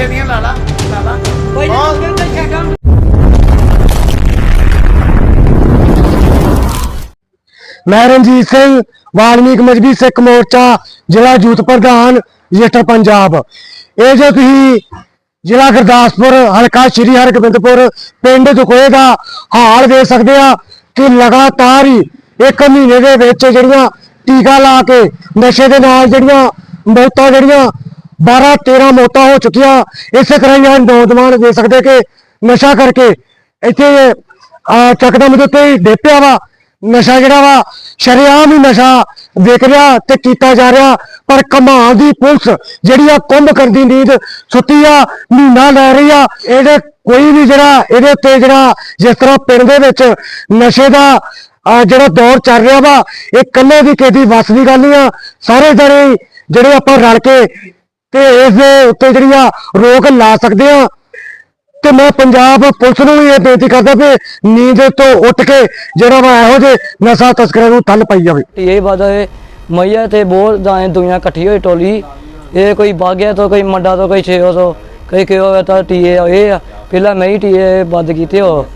ਨਸ਼ੇ ਦੀਆਂ ਲਾ ਲਾ ਲਾ ਲਾ। ਕੋਈ ਹਾਂ। ਨਹੀਂ ਤੇ ਛੱਡਾਂ ਮੈਂ ਰਣਜੀਤ ਸਿੰਘ ਵਾਲਮੀਕ ਮਜਬੀ ਸਿੱਖ ਮੋਰਚਾ ਜ਼ਿਲ੍ਹਾ ਯੂਥ ਪ੍ਰਧਾਨ ਰਜਿਸਟਰ ਪੰਜਾਬ। ਇਹ ਜੋ ਤੁਸੀਂ ਜ਼ਿਲ੍ਹਾ ਗੁਰਦਾਸਪੁਰ ਹਲਕਾ ਸ਼੍ਰੀ ਹਰਗੋਬਿੰਦਪੁਰ ਪਿੰਡ ਦੁਕੋਏ ਦਾ ਹਾਲ ਵੇਖ ਸਕਦੇ ਆ ਕਿ ਲਗਾਤਾਰ ਹੀ ਇੱਕ ਮਹੀਨੇ ਦੇ ਵਿੱਚ ਜਿਹੜੀਆਂ ਟੀਕਾ ਲਾ ਕੇ ਨਸ਼ੇ ਦੇ ਨਾਲ ਜਿਹੜੀਆਂ ਮੌਤਾਂ ਜਿਹੜੀਆਂ 12 13 ਮੌਤਾਂ ਹੋ ਚੁੱਕੀਆਂ। ਇਸੇ ਤਰ੍ਹਾਂ ਹੀ ਨੌਜਵਾਨ ਦੇ ਸਕਦੇ ਕਿ ਨਸ਼ਾ ਕਰਕੇ ਇੱਥੇ ਚੱਕਦਮ ਦੇ ਉੱਤੇ ਡੇਪਿਆ ਵਾ। ਨਸ਼ਾ ਜਿਹੜਾ ਵਾ, ਸ਼ਰੇਆਮ ਹੀ ਨਸ਼ਾ ਵੇਖ ਰਿਹਾ ਤੇ ਕੀਤਾ ਜਾ ਰਿਹਾ। ਪਰ ਕਮਾਲ ਦੀ ਪੁਲਿਸ ਜਿਹੜੀ ਆ ਕੁੰਭ ਕਰਦੀ ਨੀਂਦ ਸੁੱਤੀ ਆ, ਮਹੀਨਾ ਲੈ ਰਹੀ ਆ। ਇਹਦੇ ਕੋਈ ਵੀ ਜਿਹੜਾ, ਇਹਦੇ ਉੱਤੇ ਜਿਹੜਾ, ਜਿਸ ਤਰ੍ਹਾਂ ਪਿੰਡ ਦੇ ਵਿੱਚ ਨਸ਼ੇ ਦਾ ਜਿਹੜਾ ਦੌਰ ਚੱਲ ਰਿਹਾ ਵਾ, ਇਹ ਕੱਲੇ ਦੀ ਕਿਸੇ ਦੀ ਵੱਸ ਦੀ ਗੱਲ ਨਹੀਂ ਆ। ਸਾਰੇ ਜਣੇ ਜਿਹੜੇ ਆਪਾਂ ਰਲ ਕੇ ਤੇ ਇਸ ਦੇ ਉੱਤੇ ਜਿਹੜੀ ਆ ਰੋਕ ਲਾ ਸਕਦੇ ਆ, ਤੇ ਮੈਂ ਪੰਜਾਬ ਪੁਲਿਸ ਨੂੰ ਵੀ ਇਹ ਬੇਨਤੀ ਕਰਦਾ ਵੀ ਨੀਂਦ ਤੋਂ ਉੱਠ ਕੇ ਜਿਹੜਾ ਵਾ ਇਹੋ ਜਿਹੇ ਨਸ਼ਾ ਤਸਕਰਾਂ ਨੂੰ ਥੱਲ ਪਾਈ ਜਾਵੇ। ਇਹ ਵਾਦਾ ਹੈ ਮਈਆ ਤੇ ਬਹੁਤ ਦਾਏ ਦੁਨੀਆ ਇਕੱਠੀ ਹੋਈ ਟੋਲੀ, ਇਹ ਕੋਈ ਬਾਗਿਆ ਤੋਂ, ਕੋਈ ਮੰਡਾ ਤੋਂ, ਕੋਈ ਛੇਓ ਤੋਂ, ਕੋਈ ਕਿਉਂ ਹੋਇਆ ਤਾਂ ਟੀਏ ਇਹ ਆ। ਪਹਿਲਾਂ ਮੈਂ ਹੀ ਟੀਏ ਬੰਦ ਕੀਤੇ ਹੋ